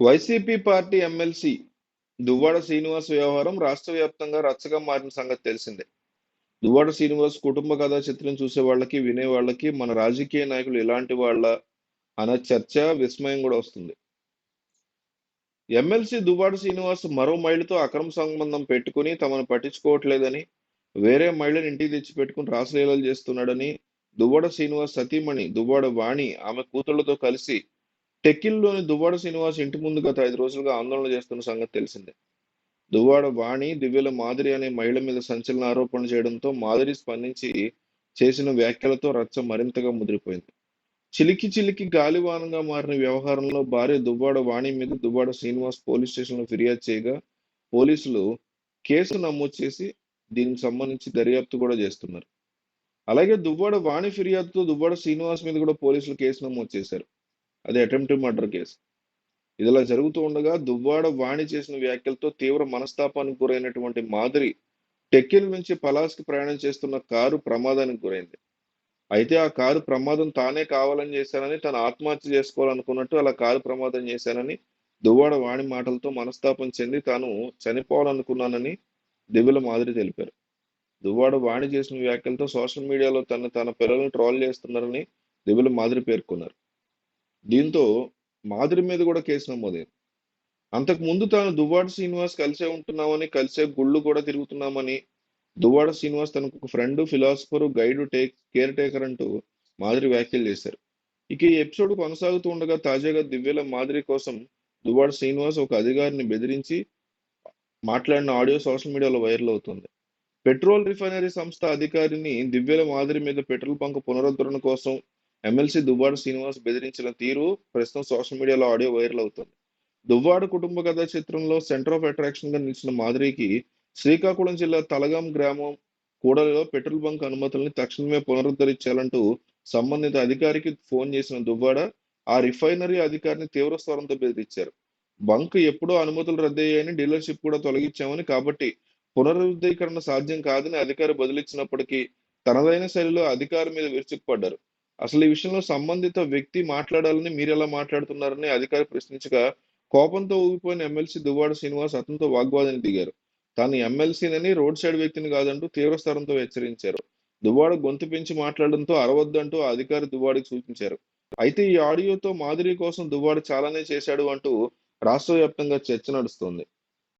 YCP party MLC Duvvada Srinivas వ్యవహారం రాష్ట్ర వ్యాప్తంగా రచ్చగా మారిన సంగతి తెలిసిందే. దువ్వాడ శ్రీనివాస్ కుటుంబ కథా చిత్రం చూసే వాళ్ళకి వినే వాళ్ళకి మన రాజకీయ నాయకులు ఇలాంటి వాళ్ళ అనే చర్చ విస్మయం కూడా వస్తుంది. ఎమ్మెల్సీ దువ్వాడ శ్రీనివాస్ మరో మహిళతో అక్రమ సంబంధం పెట్టుకుని తమను పట్టించుకోవట్లేదని వేరే మహిళను ఇంటికి తెచ్చి పెట్టుకుని రాసలీలలు చేస్తున్నాడని దువ్వాడ శ్రీనివాస్ సతీమణి దువ్వాడ వాణి ఆమె కూతుళ్ళతో కలిసి టెక్కిల్లోని దువ్వాడ శ్రీనివాస్ ఇంటి ముందు గత ఐదు రోజులుగా ఆందోళన చేస్తున్న సంగతి తెలిసిందే. దువ్వాడ వాణి దివ్యల మాదిరి అనే మహిళ మీద సంచలన ఆరోపణలు చేయడంతో మాదిరి స్పందించి చేసిన వ్యాఖ్యలతో రచ్చ మరింతగా ముదిరిపోయింది. చిలికి చిలికి గాలివానంగా మారిన వ్యవహారంలో భార్య దువ్వాడ వాణి మీద దువ్వాడ శ్రీనివాస్ పోలీస్ స్టేషన్లో ఫిర్యాదు చేయగా పోలీసులు కేసు నమోదు చేసి దీనికి సంబంధించి దర్యాప్తు కూడా చేస్తున్నారు. అలాగే దువ్వాడ వాణి ఫిర్యాదుతో దువ్వాడ శ్రీనివాస్ మీద కూడా పోలీసులు కేసు నమోదు చేశారు. అది అటెంప్ట్ మర్డర్ కేసు ఇదిలా జరుగుతూ ఉండగా దువ్వాడ వాణి చేసిన వ్యాఖ్యలతో తీవ్ర మనస్తాపానికి గురైనటువంటి మాదిరి టెక్కిల్ నుంచి పలాస్కి ప్రయాణం చేస్తున్న కారు ప్రమాదానికి గురైంది. అయితే ఆ కారు ప్రమాదం తానే కావాలని చేశానని తను ఆత్మహత్య చేసుకోవాలనుకున్నట్టు అలా కారు ప్రమాదం చేశానని దువ్వాడ వాణి మాటలతో మనస్తాపం చెంది తాను చనిపోవాలనుకున్నానని దివ్యుల మాదిరి తెలిపారు. దువ్వాడ వాణి చేసిన వ్యాఖ్యలతో సోషల్ మీడియాలో తన తన పిల్లలను ట్రోల్ చేస్తున్నారని దివ్యుల మాదిరి పేర్కొన్నారు. దీంతో మాదిరి మీద కూడా కేసు నమోదైంది. అంతకు ముందు తాను దువ్వాడ శ్రీనివాస్ కలిసే ఉంటున్నామని కలిసే గుళ్ళు కూడా తిరుగుతున్నామని దువ్వాడ శ్రీనివాస్ తనకు ఒక friend philosopher guide take care taker అంటూ మాదిరి వ్యాఖ్యలు చేశారు. ఇక ఈ ఎపిసోడ్ కొనసాగుతూ ఉండగా తాజాగా దివ్యల మాదిరి కోసం దువ్వాడ శ్రీనివాస్ ఒక అధికారిని బెదిరించి మాట్లాడిన ఆడియో సోషల్ మీడియాలో వైరల్ అవుతుంది. పెట్రోల్ రిఫైనరీ సంస్థ అధికారిని దివ్యల మాదిరి మీద పెట్రోల్ బంక్ పునరుద్ధరణ కోసం ఎమ్మెల్సీ దువ్వాడ శ్రీనివాస్ బెదిరించిన తీరు ప్రస్తుతం సోషల్ మీడియాలో ఆడియో వైరల్ అవుతుంది. దువ్వాడ కుటుంబ కథ చిత్రంలో సెంటర్ ఆఫ్ అట్రాక్షన్గా నిలిచిన మాదిరికి శ్రీకాకుళం జిల్లా తలగాం గ్రామం కూడలిలో పెట్రోల్ బంక్ అనుమతుల్ని తక్షణమే పునరుద్ధరించాలంటూ సంబంధిత అధికారికి ఫోన్ చేసిన దువ్వాడ ఆ రిఫైనరీ అధికారిని తీవ్ర స్వరంతో బెదిరించారు. బంక్ ఎప్పుడో అనుమతులు రద్దయ్యాయని డీలర్షిప్ కూడా తొలగించామని కాబట్టి పునరుద్ధీకరణ సాధ్యం కాదని అధికారి బదులిచ్చినప్పటికీ తనదైన శైలిలో అధికారి మీద విరుచుకుపడ్డారు. అసలు ఈ విషయంలో సంబంధిత వ్యక్తి మాట్లాడాలని మీరు ఎలా మాట్లాడుతున్నారని అధికారి ప్రశ్నించగా కోపంతో ఊగిపోయిన ఎమ్మెల్సీ దువ్వాడ శ్రీనివాస్ అతనితో వాగ్వాదానికి దిగారు. తాను ఎమ్మెల్సీనని రోడ్ సైడ్ వ్యక్తిని కాదంటూ తీవ్రస్థరంతో హెచ్చరించారు. దువ్వాడ గొంతు పెంచి మాట్లాడడంతో అరవద్దంటూ అధికారి దువ్వాడికి సూచించారు. అయితే ఈ ఆడియోతో మాదిరి కోసం దువ్వాడ చాలానే చేశాడు అంటూ రాష్ట్ర వ్యాప్తంగా చర్చ నడుస్తోంది.